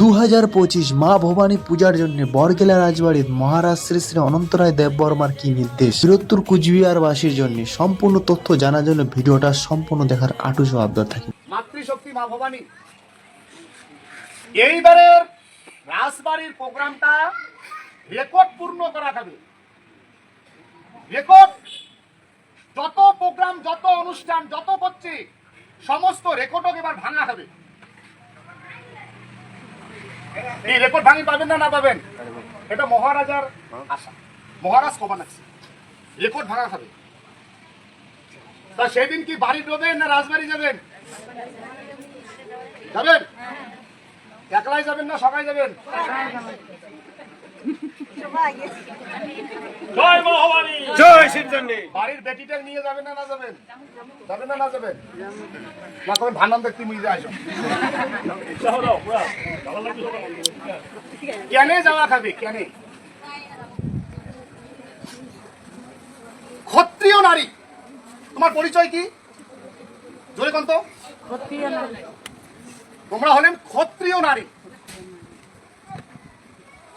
দু হাজার পঁচিশ মা ভবানী পূজার জন্য বরগেলা রাজবাড়ির মহারাজ শ্রী শ্রী অনন্তরায় দেববর্মার কি নির্দেশ? বৃহত্তর কুচবিহারবাসীর জন্য সম্পূর্ণ তথ্য জানার জন্য ভিডিওটা সম্পূর্ণ দেখার আটুসু আবদার থাকে। মাতৃশক্তি মা ভবানী, এইবারের রাসবাড়ির প্রোগ্রামটা রেকর্ড পূর্ণ করা যাবে রেকর্ড, যত প্রোগ্রাম, যত অনুষ্ঠান, যত করছি সমস্ত রেকর্ডও এবার ভাঙা হবে। এই রেকর্ড ভাঙি পাবেন না না পাবেন? এটা মহারাজার আশা। মহারাজ কমান আছে রেকর্ড ভাঙা হবে। তা সেদিন কি বাড়ি যাবেন না রাজবাড়ি যাবেন? যাবেন? একলাই যাবেন না সবাই যাবেন? জয় মা ভবানী জয় শিবচন্ডী। বাড়ির বেটিটা নিয়ে যাবেন না না যাবেন? যাবেন না না যাবেন? না ভান্ডান দেখতে মিলে আসো। কেনে যাওয়া খাবে? কেনে? ক্ষত্রিয় নারী। তোমার পরিচয় কি? জোরে কন্ত তোমরা হলেন ক্ষত্রিয় নারী।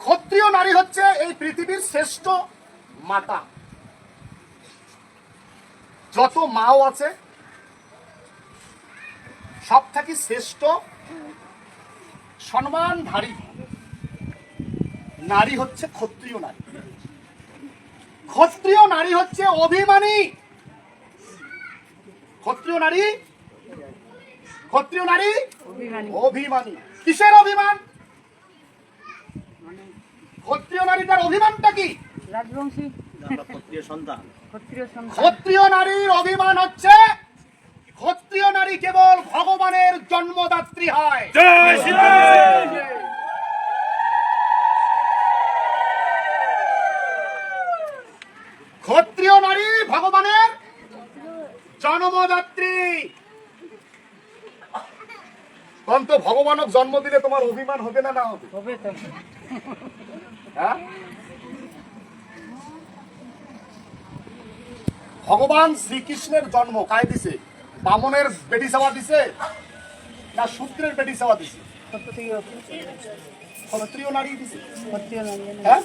ক্ষত্রিয় নারী হচ্ছে এই পৃথিবীর শ্রেষ্ঠ মাতা। যত মাও আছে সব থাকি শ্রেষ্ঠ সম্মানধারী নারী হচ্ছে ক্ষত্রিয় নারী। ক্ষত্রিয় নারী হচ্ছে অভিমানী। ক্ষত্রিয় নারী? ক্ষত্রিয় নারী? অভিমানী। কিসের অভিমান? ক্ষত্রিয় নারীটার অভিমানটা কি? রাজবংশী। ক্ষত্রিয় সন্তান। ক্ষত্রিয় নারীর অভিমান হচ্ছে ক্ষত্রিয় নারী কেবল ভগবানের জন্মদাত্রী হয়। ক্ষত্রিয় নারী ভগবানের জন্মদাত্রী। তখন তো ভগবানক জন্ম দিলে তোমার অভিমান হবে না না হবে? ভগবান শ্রীকৃষ্ণের জন্ম কায় দিছে? বামনের বেটি সেবা দিছে? না সূত্রের বেটি সেবা দিছে? ক্ষত্রিয় নারী হ্যাঁ?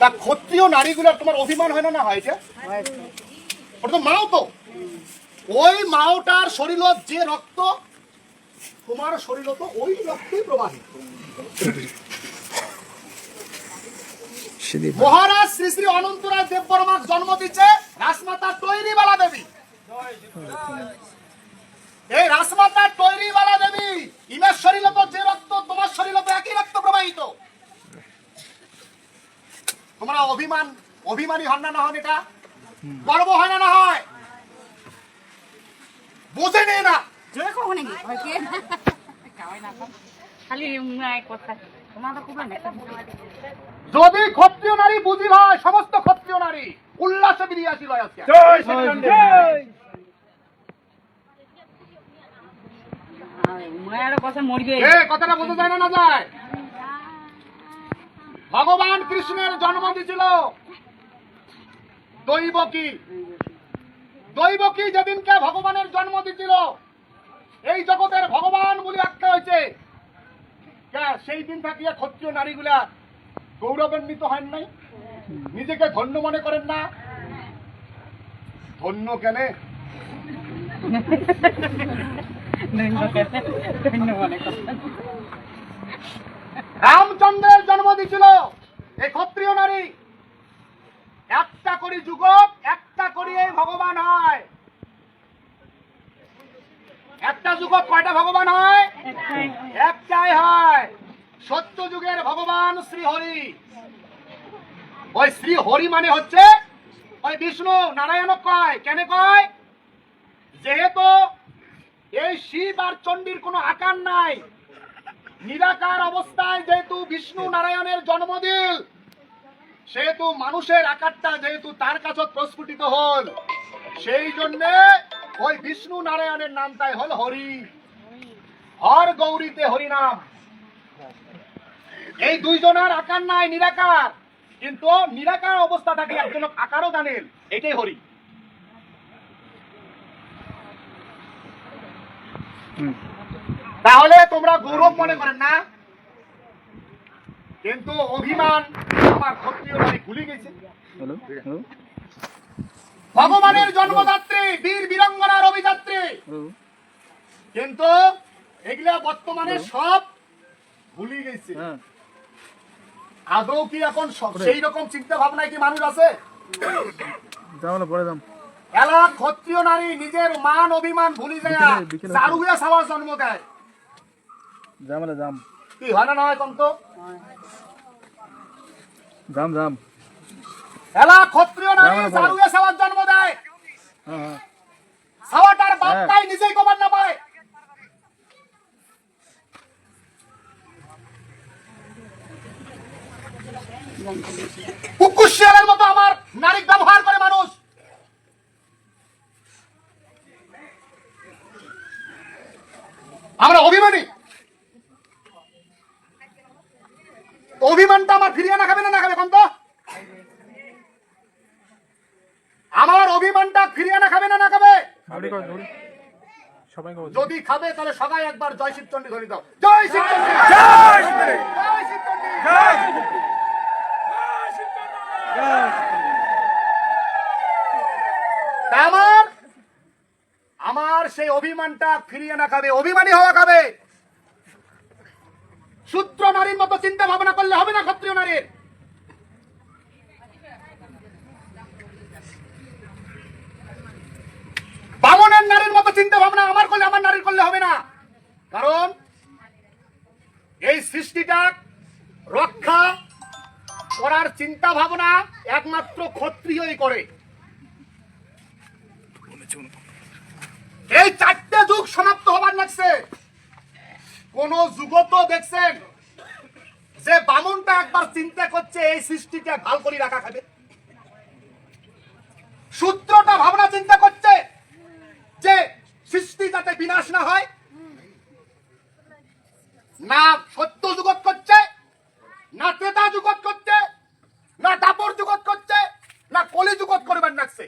হ্যাঁ তোমার অভিমান হয় না হয় ওই শরীর যে রক্ত, তোমার শরীর তো ওই রক্তই প্রবাহিত। মহারাজ শ্রী শ্রী অনন্তরায় দেববর্মার জন্ম দিচ্ছে রাসমাতা তৈরিবালা দেবী। এই রাসমাতা তৈরিবালা দেবী ইমের শরীর তো যে রক্ত তোমার শরীর তো একই রক্ত প্রবাহিত। তোমরা অভিমান অভিমানী হন না না হন এটা? গর্ব হয় না না হয়? বোঝে নেই না। খালি কথা। তোমার তো খুব না যদি ক্ষত্রিয় নারী বুঝি হয় সমস্ত ক্ষত্রিয় নারী উল্লাসে বেরিয়ে আসিল আজকে কথাটা বোঝা যায় না না যায়? ভগবান কৃষ্ণের জন্ম দিছিল। দৈবকী দৈবকী যেদিনকে ভগবানের জন্ম দিছিল? এই জগতের ভগবান বলে আখ্যা হয়েছে। সেই দিন থাকিয়া ক্ষত্রিয় নারীগুলা গৌরবান্বিত হন নাই? নিজেকে ধন্য মনে করেন না? ধন্য কেনে? রামচন্দ্রের জন্ম দিছিল এই ক্ষত্রিয় নারী। একটা করি যুগক, একটা করি এই ভগবান হয়। একটা যুগক কয়টা ভগবান হয়? একটাই হয়। সত্য যুগের ভগবান শ্রী হরি ওই শ্রী হরি মানে হচ্ছে, ওই বিষ্ণু নারায়ণ কয়? কেন কয়? যেহেতু এই শিব আর চণ্ডীর কোনো আকার নাই, নিরাকার অবস্থায় যেহেতু বিষ্ণু নারায়ণের জন্মদিন, সেহেতু মানুষের আকারটা যেহেতু তার কাছে প্রস্ফুটিত হল, সেই জন্য ওই বিষ্ণু নারায়ণের নামটাই হল হরি। হর গৌরীতে হরি নাম। এই দুইজনের আকার নাই নিরাকার। কিন্তু নিরাকার অবস্থা থাকে একজন আকারও জানেন এটাই হরি। তাহলে তোমরা গৌরব মনে করেন না? কিন্তু অভিমান আমার ক্ষত্রিয় নারী ভুলে গেছে। ভগবানের জন্মদাত্রী বীর বীরাঙ্গনার অভিযাত্রী। কিন্তু এগুলা বর্তমানে সব ভুলে গেছে। আদৌ কি এখন সেই রকম চিন্তা ভাবনায় কি মানুষ আছে? এলা ক্ষত্রিয় নারী নিজের মান অভিমান ভুলি যায় চারুয়া সাবার জন্ম দেয়। রে যাম। কি হয় না নয় কন্ত? যাম যাম। এলা ক্ষত্রিয় নারী। চারুয়া সাবার জন্ম দেয়। হ্যাঁ হ্যাঁ। বাপ হ্যাঁ। তাই নিজেই কবার না পায় কুকুর শিয়ালের মতো আমার নারী ব্যবহার করে মানুষ। আমরা অভিমানী। অভিমানটা আমার ফিরিয়ে না খাবে না না খাবে কোন তো আমার অভিমানটা ফিরিয়ে না খাবে না না খাবে? যদি খাবে তাহলে সবাই একবার জয় শিবচন্ডী ধরে দাও জয় শিবচন্ডী! জয় শিবচন্ডী! তা আমার আমার সেই অভিমানটা ফিরিয়ে না খাবে, অভিমানী হওয়া খাবে। সূত্র নারীর মতো চিন্তা ভাবনা করলে হবে না ক্ষত্রিয় নারীর। বামনের নারীর মতো চিন্তা ভাবনা আমার করলে, আমার নারীর করলে হবে না। কারণ এই সৃষ্টিটা রক্ষা করার চিন্তা ভাবনা একমাত্র ক্ষত্রিয়ই করে। এই চারটে যুগ সমাপ্ত হবার লাগছে। কোন যুগ তো দেখছেন যে বামনটা একবার চিন্তা করছে, এই সৃষ্টিটা ভালো করে রাখা খাবে। সূত্রটা ভাবনা চিন্তা করছে যে সৃষ্টি যাতে বিনাশ না হয়, না সত্য যুগত করছে, না ত্রেতা যুগত করছে না দাপর যুগত করছে না কলি যুগত করবার লাগছে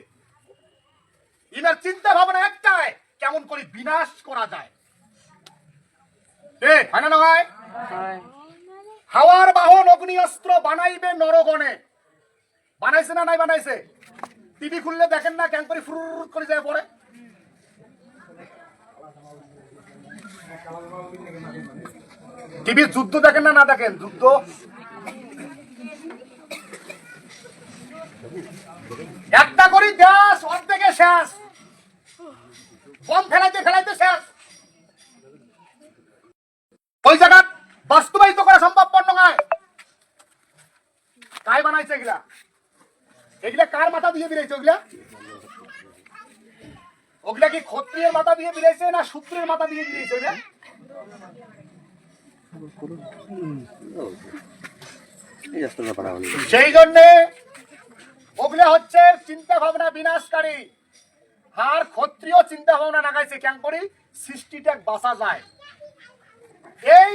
ইনার চিন্তা ভাবনা একটাই কেমন করে বিনাশ করা যায়। এ হয় না নয় হাওয়ার বাহন অগ্নি অস্ত্র বানাইবে নরগণে। বানাইছে না নাই বানাইছে? টিভি খুললে দেখেন না কেন করে ফুরুর করে যায় পড়ে টিভি যুদ্ধ দেখেন না না দেখেন? যুদ্ধ একটা করি দেশ অর্ধেকে শেষ। বম ফেলাইতে ফেলাইতে শেষ। ওই জায়গা বাস্তবায়িত করা সম্ভবপর নয়। কাই বানাইছে এগুলা। এগুলা কার মাথা দিয়ে বেরিয়েছে ওগুলা? ওগুলা কি ক্ষত্রিয়ের মাথা দিয়ে বেরিয়েছে না শূদ্রের মাথা দিয়ে বেরিয়েছে ওগুলা? সেই জন্যে ওগুলা হচ্ছে চিন্তা ভাবনা বিনাশকারী। আর ক্ষত্রিয় চিন্তা ভাবনা লাগাইছে কেন করি সৃষ্টিটা বাঁচা যায়। এই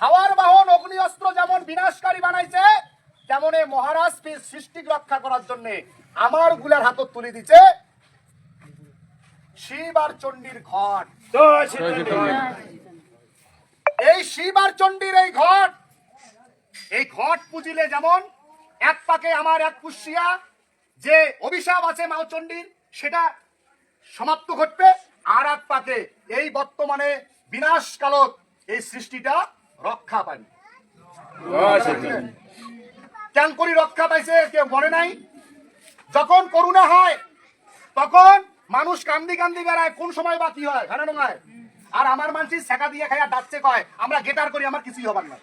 হাওয়ার বাহন অগ্নি অস্ত্র যেমন বিনাশকারী বানাইছে তেমন এই মহারাজ ফির সৃষ্টি রক্ষা করার জন্য আমারগুলার হাতত তুলে দিছে। শিব আর চণ্ডীর ঘট। এই শিব আর চণ্ডীর এই ঘট এই ঘট পুজিলে যেমন এক পাকে আমার এক পুষ্যিয়া যে অভিশাপ আছে চণ্ডীর সেটা সমাপ্ত ঘটবে। আর এক পাকে এই বর্তমানে বিনাশ কালত এই সৃষ্টিটা রক্ষা শ্রীচন্ডী কেন করি রক্ষা পাইছে কেউ মনে নাই? যখন করুণা হয়, তখন মানুষ কান্দি কান্দি বেড়ায়, কোন সময় বা কি হয় জানা নয় আর আমার মানুষ শেখা দিয়ে খাইয়া ডাকছে, কয়, আমরা গেটার করি, আমার কিছুই হবার না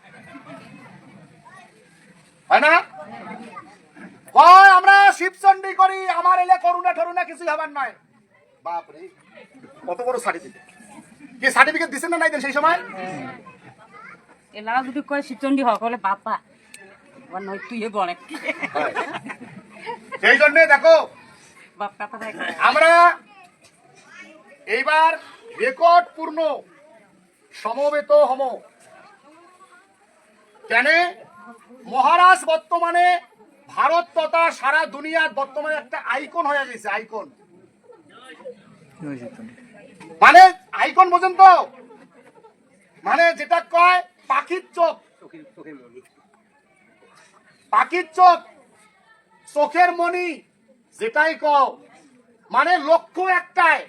হয় না? কয় আমরা শিবচন্ডী করি আমার এলে করুণা ঠরুণা কিছুই হবার নয়। বাপরে কত বড় সার্টিফিকেট কি সার্টিফিকেট দিছেন না নাই সেই সময়? এলাকা যদি করে শিবচন্ডী হক হলে বাপা। আবার নয় তুই বলে সেই জন্য দেখো আমরা এইবার রেকর্ড পূর্ণ সমবেত হম কেন? মহারাজ বর্তমানে ভারত তথা সারা দুনিয়ার বর্তমানে একটা আইকন হয়ে গেছে, আইকন। মানে আইকন বোঝেন তো? মানে যেটা কয়, পাখির চোখ। পাখির চোখ, চোখের মনি যেটাই কও। মানে লক্ষ্য একটাই।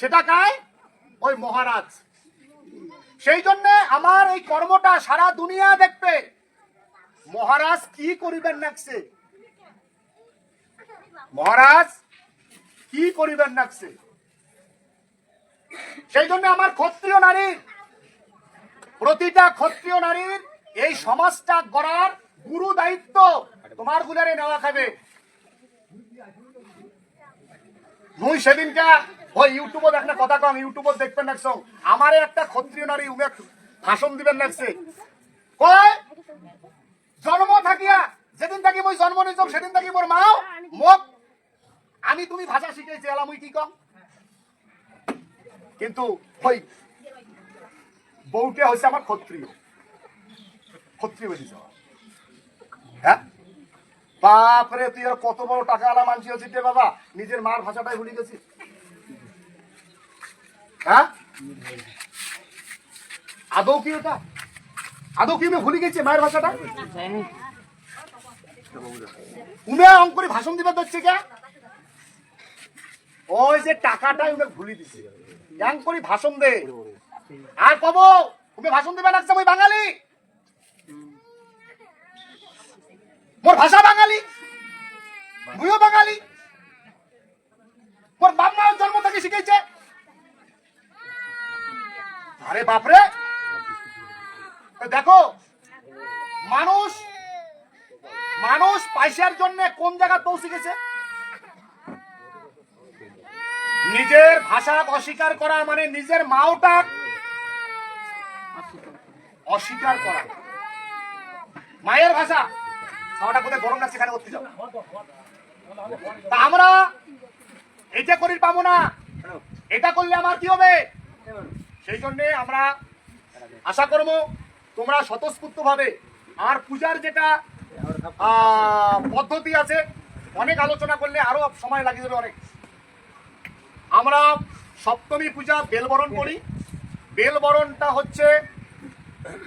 সেটা কায় ওই মহারাজ। সেই জন্য আমার এই কর্মটা সারা দুনিয়া দেখবে। মহারাজ কি করিবেন নাকছে মহারাজ কি করিবেন নাকছে সেই জন্য আমার ক্ষত্রিয় নারীর, প্রতিটা ক্ষত্রিয় নারীর এই সমাজটা গড়ার গুরু দায়িত্ব তোমার গুলারে নেওয়া খাবে। মুই সেদিনটা ওই ইউটিউবে দেখ কথা কম, ইউটিউবে দেখবেন না আমারে একটা ক্ষত্রিয় নারী উমে ভাষণ দিবেন লাগছে কয়? জন্ম থাকিয়া, যেদিন থাকি মই জন্ম নিছম সেদিন থাকি মোর মাও। মোক আমি তুমি ভাষা শিখাইছি এলা মুই কি কম? কিন্তু ওই বউটা হচ্ছে আমার ক্ষত্রিয় ক্ষত্রিয় হয়েছে হ্যাঁ বাপরে তুই আর কত বড় টাকা আলা মানছি হচ্ছিস রে বাবা? নিজের মার ভাষাটাই ভুলে গেছিস হ্যাঁ আদৌ কি ওটা আদৌ কি আমি ভুলে গেছি মায়ের ভাষাটা? উমে অঙ্করি ভাষণ দিবে ধরছে কে ওই যে টাকাটাই উমে ভুলি দিছে। কেন করি ভাষণ দে। আর কব, উমে ভাষণ দিবে লাগছে ওই বাঙালি? মোর ভাষা বাঙালি? মুইও বাঙালি? মোর বাপ মা জন্ম থেকে শিখেছে? আরে বাপরে! দেখো, মানুষ মানুষ পয়সার জন্য কোন জায়গা পৌঁছে গেছে নিজের ভাষা অস্বীকার করা মানে নিজের মাওটা অস্বীকার করা। মায়ের ভাষা। খাওয়াটা কোথায়? গরম লাগছে, এখানে করতে তা আমরা এটা করি পাবো না। এটা করলে আমার কি হবে? সেই জন্যে আমরা আশা করব তোমরা স্বতঃস্ফূর্ত ভাবে আর পূজার যেটা পদ্ধতি আছে, অনেক আলোচনা করলে আরও সময় লাগিয়ে যাবে অনেক। আমরা সপ্তমী পূজা বেলবরণ করি। বেলবরণটা হচ্ছে,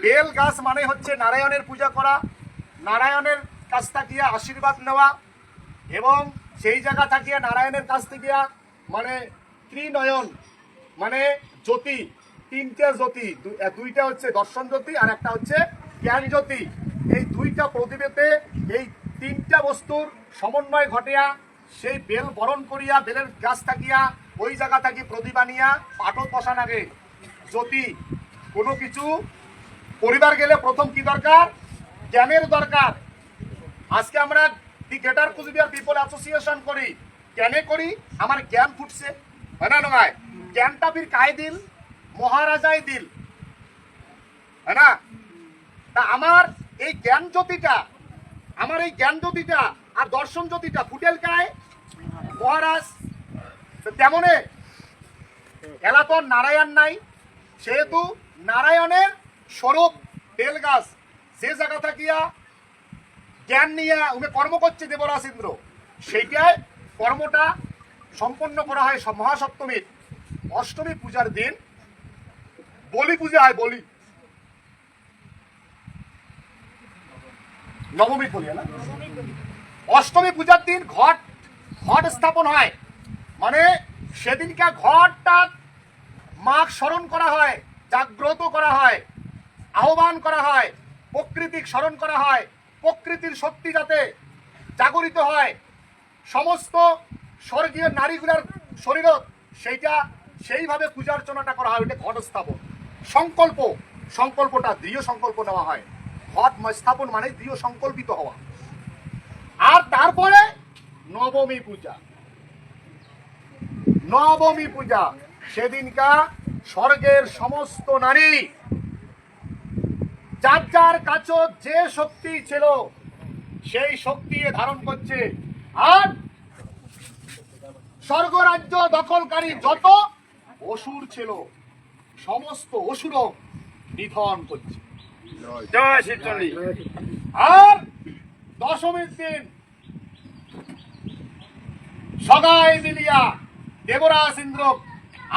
বেল গাছ মানে হচ্ছে নারায়ণের পূজা করা, নারায়ণের কাছ থাকিয়া আশীর্বাদ নেওয়া এবং সেই জায়গা থাকিয়া নারায়ণের কাছ থেকে মানে ত্রিনয়ন মানে জ্যোতি তিনটে জ্যোতি। দুইটা হচ্ছে দর্শন জ্যোতি আর একটা হচ্ছে জ্ঞান জ্যোতি। এই দুইটা প্রদীপেতে এই তিনটা বস্তুর সমন্বয় ঘটিয়া, সেই বেল বরণ করিয়া, বেলের গাছ থাকিয়া, ওই জায়গা থাকি প্রদীপ আনিয়া, পাঠক বসান আগে। জ্যোতি, কোনো কিছু, পরিবার গেলে প্রথম কি দরকার? জ্ঞানের দরকার। আজকে আমরা the greater Coochbehar people association করি। কেন করি, আমার জ্ঞান ফুটছে। হয় না নয়? জ্ঞানটা ফির কায় দিল? মহারাজাই দিল। হ্যাঁ না? তা আমার এই জ্ঞান জ্যোতিটা, আমার এই জ্ঞান জ্যোতিটা আর দর্শন জ্যোতিটা ফুটেল কায়? মহারাজ তেমনে এলা তো নারায়ণ নাই, সেহেতু নারায়ণের স্বরূপ বেল গাছ যে জায়গা থাকিয়া জ্ঞান নিয়ে উনি কর্ম করছে দেবরাজ ইন্দ্র সেইটাই কর্মটা সম্পন্ন করা হয় মহাসপ্তমীর অষ্টমী পূজার দিন। বলি পূজা হয় বলি। নবমী বলি না? অষ্টমী পূজার দিন ঘট ঘট স্থাপন হয়। মানে সেদিনকে ঘটটা মাঘ স্মরণ করা হয়, জাগ্রত করা হয়, আহ্বান করা হয়, প্রকৃতিক স্মরণ করা হয়, প্রকৃতির শক্তি যাতে জাগরিত হয়। সমস্ত স্বর্গীয় নারীগুলার শরীরত সেইটা সেইভাবে পূজা অর্চনাটা করা হয়, ওইটা ঘট স্থাপন। সংকল্প, সংকল্পটা দৃঢ় সংকল্প নেওয়া হয়। ঘট স্থাপন মানে দৃঢ় সংকল্পিত হওয়া। আর তারপরে নবমী পূজা। নবমী পূজা, সেদিনকা স্বর্গের সমস্ত নারী, যার যার কাছে যে শক্তি ছিল, সেই শক্তি ধারণ করছে। আর স্বর্গরাজ্য দখলকারী যত অসুর ছিল সমস্ত অসুর নিধন করছে। জয় শিবচন্ডী। আর দশমীর দিন সগাই মিলিয়া দেবরাজ ইন্দ্র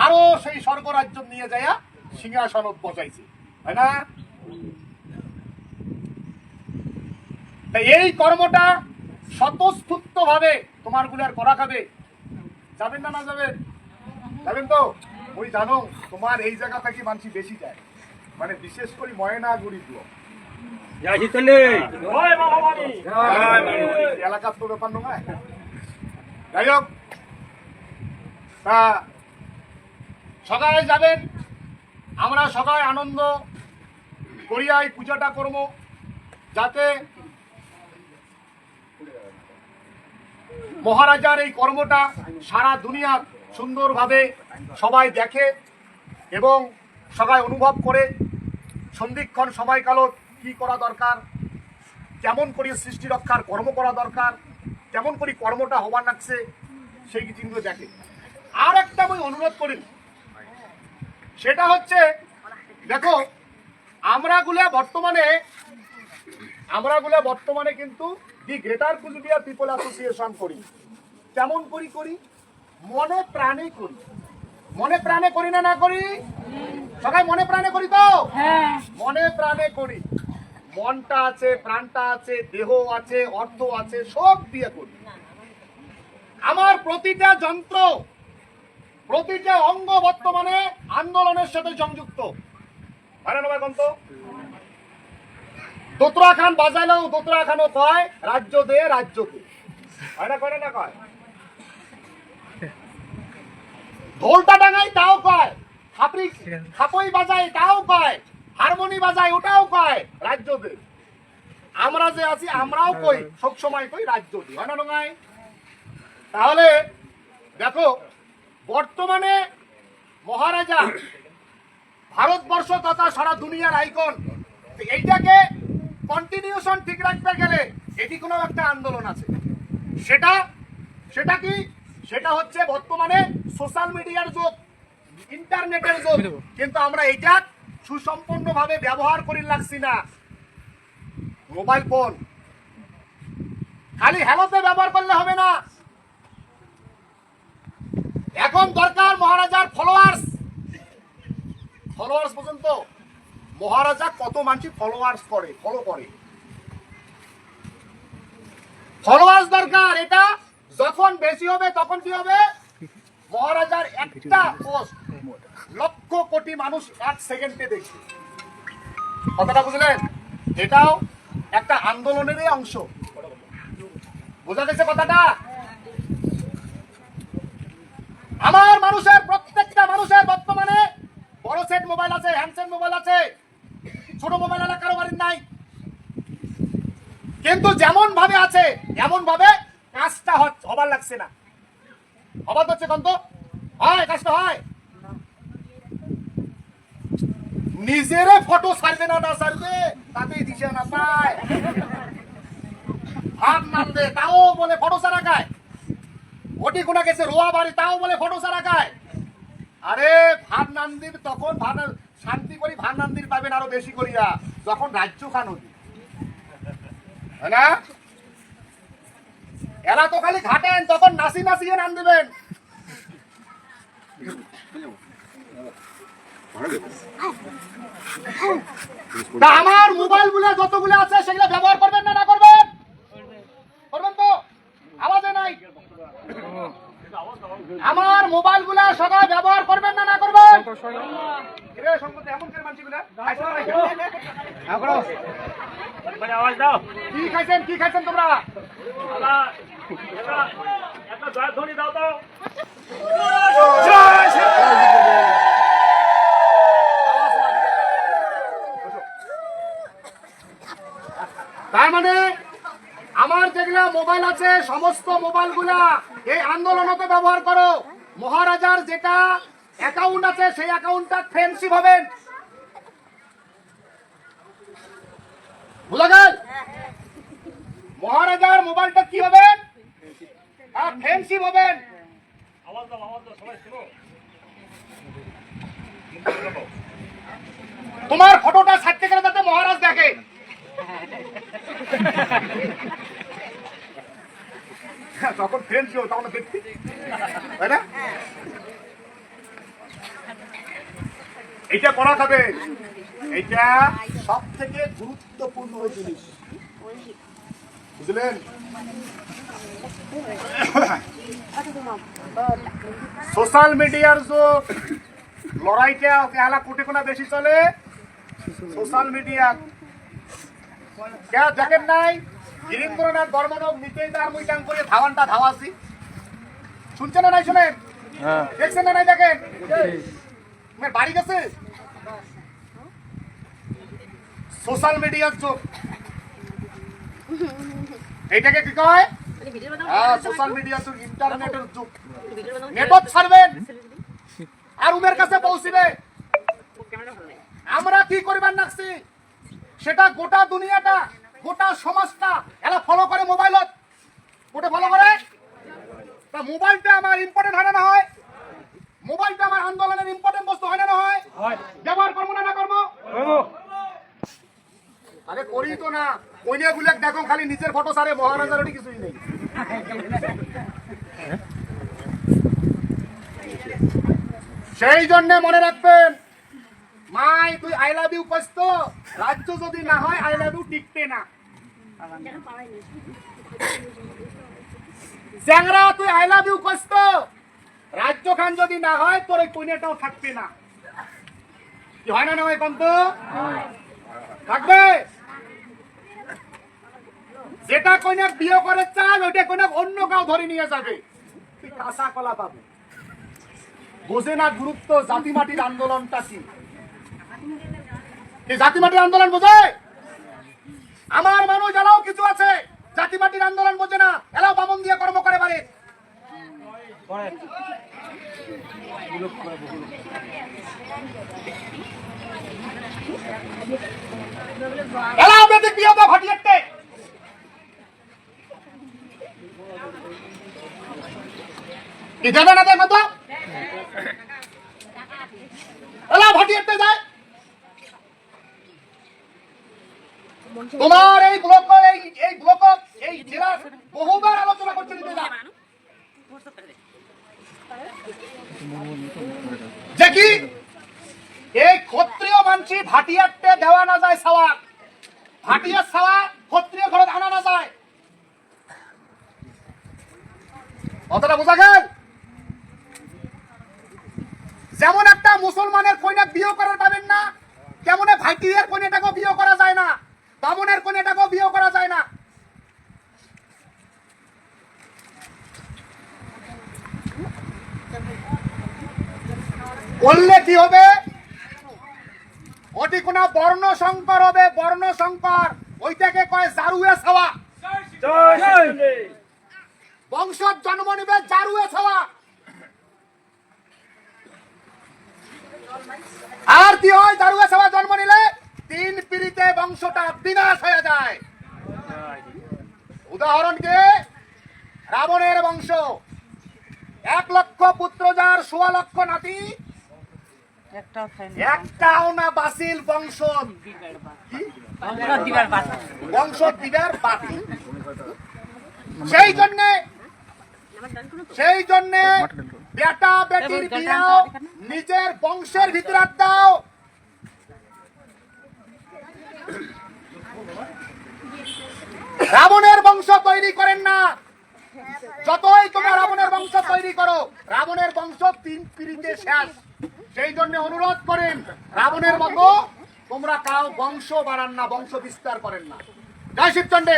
আরও সেই স্বর্গরাজ্য নিয়ে যাইয়া সিংহাসনত বসাইছে তাই না? এই কর্মটা স্বতঃস্ফূর্ত ভাবে তোমারগুলার করা খাবে যাবেন না না যাবেন? যাবেন তো? ওই জানো তোমার এই জায়গা থেকে মানুষ বেশি যায়। মানে বিশেষ করে ময়না গুড়ি দিও যাইছি তাহলে ওই বাবা বাড়ি এলাকার তো ব্যাপার নয়। যাই হোক সকালে যাবেন আমরা সবাই আনন্দ করিয়া এই পূজাটা করব যাতে মহারাজার এই কর্মটা সারা দুনিয়া সুন্দরভাবে সবাই দেখে এবং সবাই অনুভব করে। সন্ধিক্ষণ সময়কালত কি করা দরকার, কেমন করে সৃষ্টি রক্ষার কর্ম করা দরকার, কেমন করে কর্মটা হবার লাগছে, সেই জিনিসগুলো দেখে। আর একটা আমি অনুরোধ করি, সেটা হচ্ছে, দেখো আমরা গুলা বর্তমানে আমরা গুলা বর্তমানে কিন্তু the greater Coochbehar people association করি। কেমন করি করি? মনে প্রাণে করি। মনে প্রাণে করি না না করি? সবাই মনে প্রাণে করি তো? হ্যাঁ। মনে প্রাণে করি। মনটা আছে প্রাণটা আছে দেহ আছে অর্থ আছে সব দিয়ে করি। আমার প্রতিটা যন্ত্র প্রতিটা অঙ্গ বর্তমানে আন্দোলনের সাথে সংযুক্ত। দোতরা খান বাজাইলেও দোতরা খানও কয় রাজ্য দে রাজ্য দে। হয় না কয় না কয়? ঢোলটা ডাঙাই তাও কয় খাপড়ি খাপই বাজায় তাও কয় হারমোনি বাজায় ওটাও কয় রাজ্যকে আমরা যে আছি আমরাও কই সব সময় কই রাজ্য হয় না তাহলে দেখো বর্তমানে মহারাজা ভারতবর্ষ তথা সারা দুনিয়ার আইকন এইটাকে কন্টিনিউশন ঠিক রাখতে গেলে এটি কোনো একটা আন্দোলন আছে। সেটা সেটা কি সেটা হচ্ছে বর্তমানে সোশ্যাল মিডিয়ার যুগ ইন্টারনেটের যুগ। কিন্তু আমরা এইটা সুসম্পন্ন ভাবে ব্যবহার করি লাগছি না। Mobile phone. খালি হ্যালোতে ব্যবহার করলে হবে না। এখন দরকার মহারাজার ফলোয়ার্স ফলোয়ার্স পর্যন্ত। মহারাজা কত মানুষ ফলোয়ার্স করে ফলো করে। ফলোয়ার্স দরকার এটা যখন বেশি হবে, তখন কি হবে? মহারাজার একটা পোস্ট লক্ষ কোটি মানুষ এক সেকেন্ডে দেখবে। কথাটা বুঝলেন? এটাও একটা আন্দোলনেরই অংশ। বোঝা গেছে কথাটা? আমার মানুষের, প্রত্যেকটা মানুষের বর্তমানে বড় সেট মোবাইল আছে হ্যান্ডসেট মোবাইল আছে, ছোট মোবাইল আলা কারও বাড়ির নাই। কিন্তু যেমন ভাবে আছে এমন ভাবে কাজটা হবার লাগছে না। হবার হচ্ছে কন্ত হয়, কাজটা হয়। নিজেরে ফটো ছাড়বে না না ছাড়বে, তাতেই দিশে না পায়। হাত নামবে তাও বলে ফটো ছাড়া খায়। ওটি কোনা গেছে, রোয়া বাড়ি, তাও বলে ফটো ছাড়া খায়। আরে ভাত নান্দির তখন ভাত শান্তি করি ভাত নান্দির পাবেন আরও বেশি করিয়া, যখন রাজ্য খান হতি না? এরা তো খালি ঘাটেন তখন নাসি নাসিয়ে নাম দিবেন। তা আমার মোবাইলগুলো যতগুলো আছে সেগুলো ব্যবহার করবেন না না করবেন? করবেন তো? আওয়াজে নাই? আমার মোবাইলগুলা সবাই ব্যবহার করবেন না না করবেন? কি খাইছেন কি খাইছেন তোমরা? তার মানে আমার যেগুলা মোবাইল আছে, সমস্ত মোবাইলগুলা এই আন্দোলনতে ব্যবহার করো। মহারাজার যেটা অ্যাকাউন্ট আছে, সেই অ্যাকাউন্টটা ফ্রেন্ডশিপ হবেন মহারাজার মোবাইলটা কি হবেন ফ্রেন্ডশিপ হবেন। আওয়াজ দাও আওয়াজ দাও সবাই শুনো। তোমার ফটোটা ছাড়তে গেলে তাতে মহারাজ দেখে। তখন ফ্রেন্ড ছিল তখন দেখছি তাই না? এটা করা যাবে। এটা সব থেকে গুরুত্বপূর্ণ জিনিস। বুঝলেন সোশ্যাল মিডিয়ার যে লড়াইটা ওকে হালা কোটে কোনা বেশি চলে। সোশ্যাল মিডিয়া কে দেখেন নাই? গিরীন্দ্রনাথ বর্মনক নিতেই তার মুইটাং করে ধাওয়ানটা ধাওয়াছি। শুনছেন না নাই শুনেন? হ্যাঁ। দেখছেন না নাই দেখেন? বাড়ি গেছে? সোশ্যাল মিডিয়ার যুগ। এইটাকে কি কয়? হ্যাঁ সোশ্যাল মিডিয়া যুগ ইন্টারনেটের যুগ। নেটওয়ার্ক ছাড়বেন। আর উমের কাছে পৌঁছিবে। আমরা কি করবার নাকছি সেটা গোটা দুনিয়াটা গোটা সমাজটা এরা ফলো করে মোবাইলত। গোটে ফলো করে? তা মোবাইলটা আমার ইম্পর্টেন্ট হয় না না হয়? মোবাইলটা আমার আন্দোলনের ইম্পর্টেন্ট বস্তু হয় না না হয়? ব্যবহার করব না না করব। আরে করি তো না। কইলে গুলে দেখো খালি নিজের ফটো সারে মহারাজার ওটি কিছুই নেই। সেই জন্য মনে রাখবেন মাই তুই আই লাভ ইউ কইস তো রাজ্য যদি না হয় আই লাভ ইউ টিকতে না। চ্যাংরা তুই আই লাভ ইউ কইস তো রাজ্য খান যদি না হয় তোর ওই কইনাটাও থাকবে না। কি হয় না না হয় কন্ত? থাকবে? যেটা কইনাক বিয়ে করে চান ওইটা কইনাক অন্য কাউ ধরে নিয়ে যাবে। কাঁচা কলা পাবো বোঝে না গুরুত্ব জাতি মাটির আন্দোলনটা কি? জাতি মাটির আন্দোলন বোঝে? আমার মানুষ এলাও কিছু আছে জাতি মাটির আন্দোলন বোঝে না, এলাও বামন দিয়ে কর্ম করে পারে এলাও বেদিক বিয়ে তো ঘটিয়ে দেবে না দেবে তো? এলা ভাটিয়াতে যায়। তোমার এই ব্লক, এই এই ব্লক, এই জেলার বহুবার আলোচনা করতে দিতে যা। এই ক্ষত্রিয় মানসি ভাটিয়াতে দেওয়া না যায় সাওয়া ভাটিয়ার সাওয়া ক্ষত্রিয় ঘরে আনা না যায়। কথাটা বোঝা গেল? যেমন একটা মুসলমানের কন্যা বিয়ে করার পাবেন না তেমন ভাইটিয়ের কন্যাটাকেও বিয়ে করা যায় না বামনের কন্যাটাকেও বিয়ে করা যায় না। করলে কি হবে? ওটি কোন বর্ণ সংকর হবে বর্ণ সংকর। ওইটাকে কয় জারুয়ে ছাওয়া। বংশ জন্ম নিবে জারুয়ে ছাওয়া। আর কি হয় দারুয়া সেবা জন্ম নিলে তিন পিড়িতে বংশটা বিনাশ হয়ে যায়। উদাহরণ কে? রাবণের বংশ। এক লক্ষ পুত্র যার সোয়া লক্ষ নাতি। একটাও না। বাসিল বংশ বংশ দিবার বাতি। সেই জন্য সেই জন্য বেটা বেটির বিয়াও নিজের বংশের ভিতরে দাও। রাবণের বংশ তৈরি করেন না। যতই তোমরা রাবণের বংশ তৈরি করো রাবণের বংশ তিন পিড়িতে শেষ। সেই জন্য অনুরোধ করেন রাবণের মতো তোমরা কাউ বংশ বাড়ান না বংশ বিস্তার করেন না। জয় শিবচন্ডে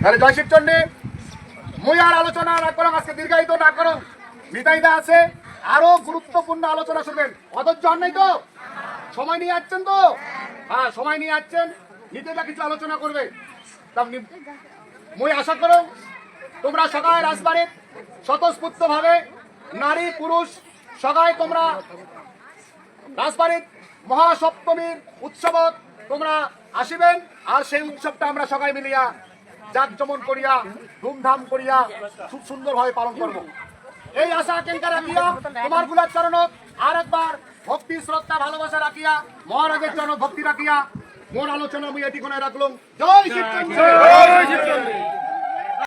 তাহলে জয় শিবচন্ডে মুই আর আলোচনা না করো আজকে দীর্ঘায়িত না করো নিতাইদা আছে। আরও গুরুত্বপূর্ণ আলোচনা শুনবেন। অধৈর্য হন নাই তো? সময় নিয়ে আসছেন তো? হ্যাঁ সময় নিয়ে আসছেন। নিতাইদা কিছু আলোচনা করবে মুই আশা করো তোমরা সবাই রাজবাড়ির স্বতঃস্ফূর্ত ভাবে নারী, পুরুষ, সবাই তোমরা রাজবাড়ির মহাসপ্তমীর উৎসবত তোমরা আসিবেন। আর সেই উৎসবটা আমরা সবাই মিলিয়া জাকজমন করিয়া, ধুমধাম করিয়া খুব সুন্দর ভাবে পালন করব। এই আশা আকাঙ্ক্ষা রাখিয়া তোমারগুলার চরণ আর একবার ভক্তি, শ্রদ্ধা, ভালোবাসা রাখিয়া, মহারাজের চরণ ভক্তি রাখিয়া মোর আলোচনা আমি এটি কোনায় রাখলাম। জয় শিবচন্দ্র!